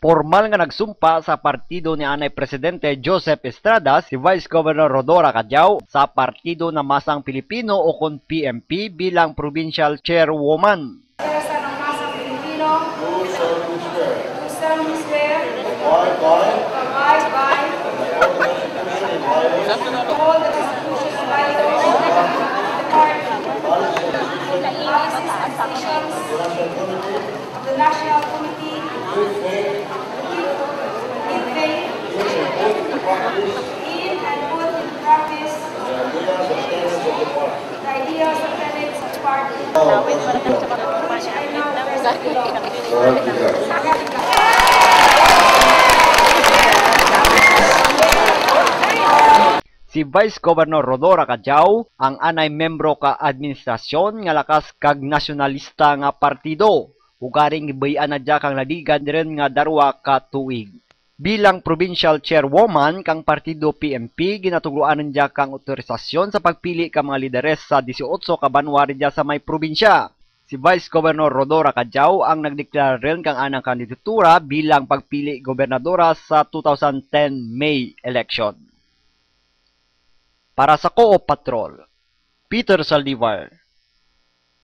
Formal nga nagsumpa sa partido ni Anay Presidente Joseph Estrada si Vice Governor Rodora Cadiao sa Partido na Masang Pilipino o kon PMP bilang Provincial Chairwoman. Teresa ng Masang Pilipino, do solemnly swear do solemnly swear abide by? To abide by. All the Constitution and bylaws of the party, policies and decisions of the National Committee, in and put into practice the ideas of the the party, which I now present below. Si Vice Governor Rodora Cadiao ang anay membro ka administrasyon nga lakas kag nasyonalista nga partido. Ugaring gibayan na dya kang nadigan rin nga darwa ka tuig. Bilang provincial chairwoman kang partido PMP, ginatuluan dya kang otorisasyon sa pagpili ka mga lideres sa 18 ka banwari sa may probinsya. Si Vice Governor Rodora Cadiao ang nagdeklara rin kang anang kandidatura bilang pagpili gobernadora sa 2010 May election. Para sa Co-op Patrol, Peter Saldivar,